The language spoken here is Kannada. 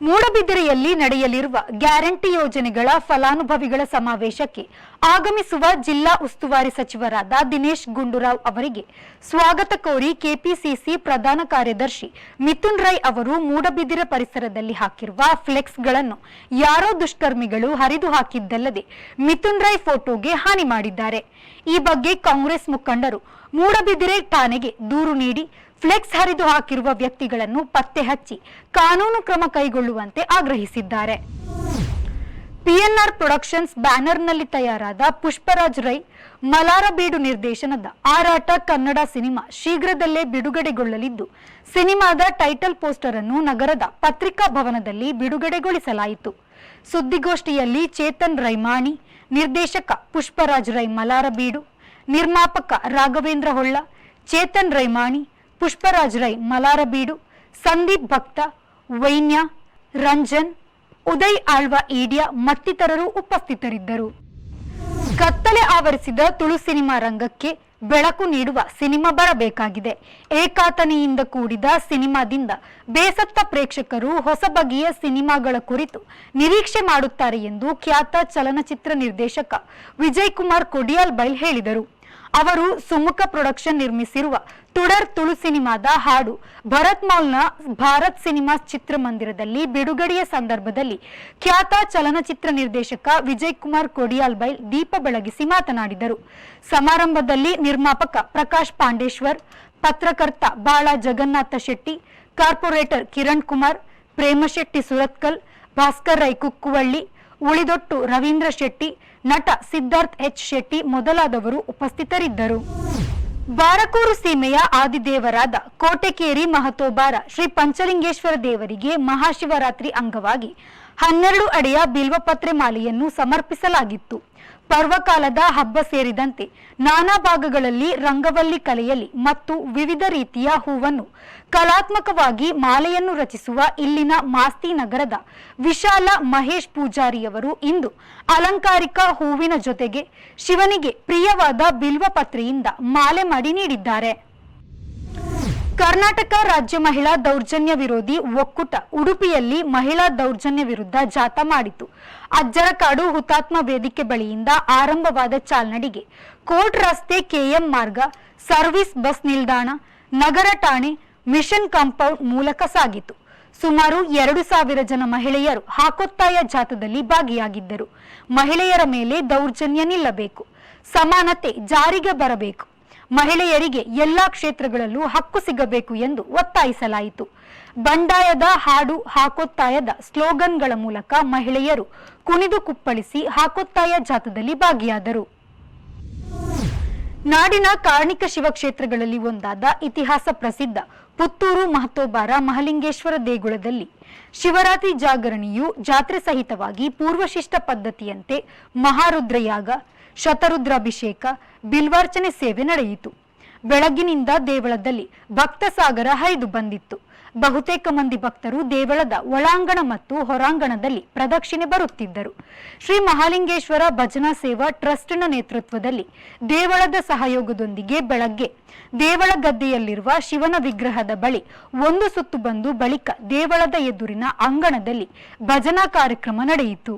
ಮೂಡಬಿದಿರೆಯಲ್ಲಿ ನಡೆಯಲಿರುವ ಗ್ಯಾರಂಟಿ ಯೋಜನೆಗಳ ಫಲಾನುಭವಿಗಳ ಸಮಾವೇಶಕ್ಕೆ ಆಗಮಿಸುವ ಜಿಲ್ಲಾ ಉಸ್ತುವಾರಿ ಸಚಿವರಾದ ದಿನೇಶ್ ಗುಂಡೂರಾವ್ ಅವರಿಗೆ ಸ್ವಾಗತ ಕೋರಿ ಕೆಪಿಸಿಸಿ ಪ್ರಧಾನ ಕಾರ್ಯದರ್ಶಿ ಮಿಥುನ್ ರೈ ಅವರು ಮೂಡಬಿದಿರೆ ಪರಿಸರದಲ್ಲಿ ಹಾಕಿರುವ ಫ್ಲೆಕ್ಸ್ಗಳನ್ನು ಯಾರೋ ದುಷ್ಕರ್ಮಿಗಳು ಹರಿದು ಹಾಕಿದ್ದಲ್ಲದೆ ಮಿಥುನ್ ರೈ ಫೋಟೋಗೆ ಹಾನಿ ಮಾಡಿದ್ದಾರೆ. ಈ ಬಗ್ಗೆ ಕಾಂಗ್ರೆಸ್ ಮುಖಂಡರು ಮೂಡಬಿದಿರೆ ಠಾಣೆಗೆ ದೂರು ನೀಡಿ ಫ್ಲೆಕ್ಸ್ ಹರಿದು ಹಾಕಿರುವ ವ್ಯಕ್ತಿಗಳನ್ನು ಪತ್ತೆ ಹಚ್ಚಿ ಕಾನೂನು ಕ್ರಮ ಕೈಗೊಳ್ಳುವಂತೆ ಆಗ್ರಹಿಸಿದ್ದಾರೆ. ಪಿಎನ್ಆರ್ ಪ್ರೊಡಕ್ಷನ್ಸ್ ಬ್ಯಾನರ್ನಲ್ಲಿ ತಯಾರಾದ ಪುಷ್ಪರಾಜ್ ರೈ ಮಲಾರಬೀಡು ನಿರ್ದೇಶನದ ಆರಾಟ ಕನ್ನಡ ಸಿನಿಮಾ ಶೀಘ್ರದಲ್ಲೇ ಬಿಡುಗಡೆಗೊಳ್ಳಲಿದ್ದು, ಸಿನಿಮಾದ ಟೈಟಲ್ ಪೋಸ್ಟರ್ ಅನ್ನು ನಗರದ ಪತ್ರಿಕಾ ಭವನದಲ್ಲಿ ಬಿಡುಗಡೆಗೊಳಿಸಲಾಯಿತು. ಸುದ್ದಿಗೋಷ್ಠಿಯಲ್ಲಿ ಚೇತನ್ ರೈಮಾಣಿ, ನಿರ್ದೇಶಕ ಪುಷ್ಪರಾಜ್ ರೈ ಮಲಾರಬೀಡು ನಿರ್ಮಾಪಕ ರಾಘವೇಂದ್ರ ಹೊಳ್ಳ, ಚೇತನ್ ರೈಮಾಣಿ ಪುಷ್ಪರಾಜ್ ರೈ ಮಲಾರಬೀಡು ಸಂದೀಪ್ ಭಕ್ತ, ವೈನ್ಯ, ರಂಜನ್, ಉದಯ್ ಆಳ್ವ, ಈಡಿಯಾ ಮತ್ತಿತರರು ಉಪಸ್ಥಿತರಿದ್ದರು. ಕತ್ತಲೆ ಆವರಿಸಿದ ತುಳು ಸಿನಿಮಾ ರಂಗಕ್ಕೆ ಬೆಳಕು ನೀಡುವ ಸಿನಿಮಾ ಬರಬೇಕಾಗಿದೆ. ಏಕಾತನೆಯಿಂದ ಕೂಡಿದ ಸಿನಿಮಾದಿಂದ ಬೇಸತ್ತ ಪ್ರೇಕ್ಷಕರು ಹೊಸ ಬಗೆಯ ಸಿನಿಮಾಗಳ ಕುರಿತು ನಿರೀಕ್ಷೆ ಮಾಡುತ್ತಾರೆ ಎಂದು ಖ್ಯಾತ ಚಲನಚಿತ್ರ ನಿರ್ದೇಶಕ ವಿಜಯ್ ಕುಮಾರ್ ಕೊಡಿಯಾಲ್ ಬೈಲ್ ಹೇಳಿದರು. ಅವರು ಸುಮುಖ ಪ್ರೊಡಕ್ಷನ್ ನಿರ್ಮಿಸಿರುವ ತುಡರ್ ತುಳು ಸಿನಿಮಾದ ಹಾಡು. ಭರತ್ ಮಾಲ್ನ ಭಾರತ್ ಸಿನಿಮಾ ಚಿತ್ರಮಂದಿರದಲ್ಲಿ ಬಿಡುಗಡೆಯ ಸಂದರ್ಭದಲ್ಲಿ ಖ್ಯಾತ ಚಲನಚಿತ್ರ ನಿರ್ದೇಶಕ ವಿಜಯ್ ಕುಮಾರ್ ಕೊಡಿಯಾಲ್ ಬೈಲ್ ದೀಪ ಬೆಳಗಿಸಿ ಮಾತನಾಡಿದರು. ಸಮಾರಂಭದಲ್ಲಿ ನಿರ್ಮಾಪಕ ಪ್ರಕಾಶ್ ಪಾಂಡೇಶ್ವರ್, ಪತ್ರಕರ್ತ ಬಾಳ ಜಗನ್ನಾಥ ಶೆಟ್ಟಿ, ಕಾರ್ಪೊರೇಟರ್ ಕಿರಣ್ ಕುಮಾರ್ ಪ್ರೇಮಶೆಟ್ಟಿ ಸುರತ್ಕಲ್, ಭಾಸ್ಕರ್ ರೈ ಕುಕ್ಕುವಳ್ಳಿ ಉಳಿದೊಟ್ಟು ರವೀಂದ್ರ ಶೆಟ್ಟಿ, ನಟ ಸಿದ್ಧಾರ್ಥ್ ಎಚ್ ಶೆಟ್ಟಿ ಮೊದಲಾದವರು ಉಪಸ್ಥಿತರಿದ್ದರು. ಬಾರಕೂರು ಸೀಮೆಯ ಆದಿದೇವರಾದ ಕೋಟೆಕೇರಿ ಮಹತೋಬಾರ ಶ್ರೀ ಪಂಚಲಿಂಗೇಶ್ವರ ದೇವರಿಗೆ ಮಹಾಶಿವರಾತ್ರಿ ಅಂಗವಾಗಿ ಹನ್ನೆರಡು ಅಡಿಯ ಬಿಲ್ವಪತ್ರೆ ಮಾಲೆಯನ್ನು ಸಮರ್ಪಿಸಲಾಗಿತ್ತು. ಪರ್ವಕಾಲದ ಹಬ್ಬ ಸೇರಿದಂತೆ ನಾನಾ ಭಾಗಗಳಲ್ಲಿ ರಂಗವಲ್ಲಿ ಕಲೆಯಲ್ಲಿ ಮತ್ತು ವಿವಿಧ ರೀತಿಯ ಹೂವನ್ನು ಕಲಾತ್ಮಕವಾಗಿ ಮಾಲೆಯನ್ನು ರಚಿಸುವ ಇಲ್ಲಿನ ಮಾಸ್ತಿ ನಗರದ ವಿಶಾಲ ಮಹೇಶ್ ಪೂಜಾರಿಯವರು ಇಂದು ಅಲಂಕಾರಿಕ ಹೂವಿನ ಜೊತೆಗೆ ಶಿವನಿಗೆ ಪ್ರಿಯವಾದ ಬಿಲ್ವಪತ್ರೆಯಿಂದ ಮಾಲೆ ಮಾಡಿ ನೀಡಿದ್ದಾರೆ. ಕರ್ನಾಟಕ ರಾಜ್ಯ ಮಹಿಳಾ ದೌರ್ಜನ್ಯ ವಿರೋಧಿ ಒಕ್ಕೂಟ ಉಡುಪಿಯಲ್ಲಿ ಮಹಿಳಾ ದೌರ್ಜನ್ಯ ವಿರುದ್ಧ ಜಾಥಾ ಮಾಡಿತು ಅಜ್ಜರಕಾಡು ಹುತಾತ್ಮ ವೇದಿಕೆ ಬಳಿಯಿಂದ ಆರಂಭವಾದ ಚಾಲ್ನಡಿಗೆ. ಕೋರ್ಟ್ ರಸ್ತೆ ಕೆಎಂ ಮಾರ್ಗ, ಸರ್ವಿಸ್ ಬಸ್ ನಿಲ್ದಾಣ, ನಗರ ಠಾಣೆ, ಮಿಷನ್ ಕಾಂಪೌಂಡ್ ಮೂಲಕ ಸಾಗಿತು ಸುಮಾರು ಎರಡು ಸಾವಿರ ಜನ ಮಹಿಳೆಯರು ಹಾಕೊತ್ತಾಯ ಜಾಥದಲ್ಲಿ ಭಾಗಿಯಾಗಿದ್ದರು. ಮಹಿಳೆಯರ ಮೇಲೆ ದೌರ್ಜನ್ಯ ನಿಲ್ಲಬೇಕು. ಸಮಾನತೆ ಜಾರಿಗೆ ಬರಬೇಕು. ಮಹಿಳೆಯರಿಗೆ ಎಲ್ಲಾ ಕ್ಷೇತ್ರಗಳಲ್ಲೂ ಹಕ್ಕು ಸಿಗಬೇಕು ಎಂದು ಒತ್ತಾಯಿಸಲಾಯಿತು. ಬಂಡಾಯದ ಹಾಡು ಹಾಕೊತ್ತಾಯದ ಸ್ಲೋಗನ್ಗಳ ಮೂಲಕ ಮಹಿಳೆಯರು ಕುಣಿದು ಕುಪ್ಪಳಿಸಿ ಹಾಕೊತ್ತಾಯ ಜಾಥದಲ್ಲಿ ಭಾಗಿಯಾದರು. ನಾಡಿನ ಕಾರ್ಣಿಕ ಶಿವಕ್ಷೇತ್ರಗಳಲ್ಲಿ ಒಂದಾದ ಇತಿಹಾಸ ಪ್ರಸಿದ್ಧ ಪುತ್ತೂರು ಮಹತೋಬಾರ ಮಹಲಿಂಗೇಶ್ವರ ದೇಗುಲದಲ್ಲಿ ಶಿವರಾತ್ರಿ ಜಾಗರಣೆಯು ಜಾತ್ರೆ ಸಹಿತವಾಗಿ ಪೂರ್ವಶಿಷ್ಟ ಪದ್ಧತಿಯಂತೆ ಮಹಾರುದ್ರಯಾಗ ಶತರುದ್ರಾಭಿಷೇಕ, ಬಿಲ್ವಾರ್ಚನೆ ಸೇವೆ ನಡೆಯಿತು. ಬೆಳಗ್ಗಿನಿಂದ ದೇವಳದಲ್ಲಿ ಭಕ್ತ ಸಾಗರ ಹರಿದು ಬಂದಿತ್ತು. ಬಹುತೇಕ ಮಂದಿ ಭಕ್ತರು ದೇವಳದ ಒಳಾಂಗಣ ಮತ್ತು ಹೊರಾಂಗಣದಲ್ಲಿ ಪ್ರದಕ್ಷಿಣೆ ಬರುತ್ತಿದ್ದರು. ಶ್ರೀ ಮಹಾಲಿಂಗೇಶ್ವರ ಭಜನಾ ಸೇವಾ ಟ್ರಸ್ಟ್ನ ನೇತೃತ್ವದಲ್ಲಿ ದೇವಳದ ಸಹಯೋಗದೊಂದಿಗೆ ಬೆಳಗ್ಗೆ ದೇವಳ ಗದ್ದೆಯಲ್ಲಿರುವ ಶಿವನ ವಿಗ್ರಹದ ಬಳಿ ಒಂದು ಸುತ್ತು ಬಂದು ಬಳಿಕ ದೇವಳದ ಎದುರಿನ ಅಂಗಣದಲ್ಲಿ ಭಜನಾ ಕಾರ್ಯಕ್ರಮ ನಡೆಯಿತು.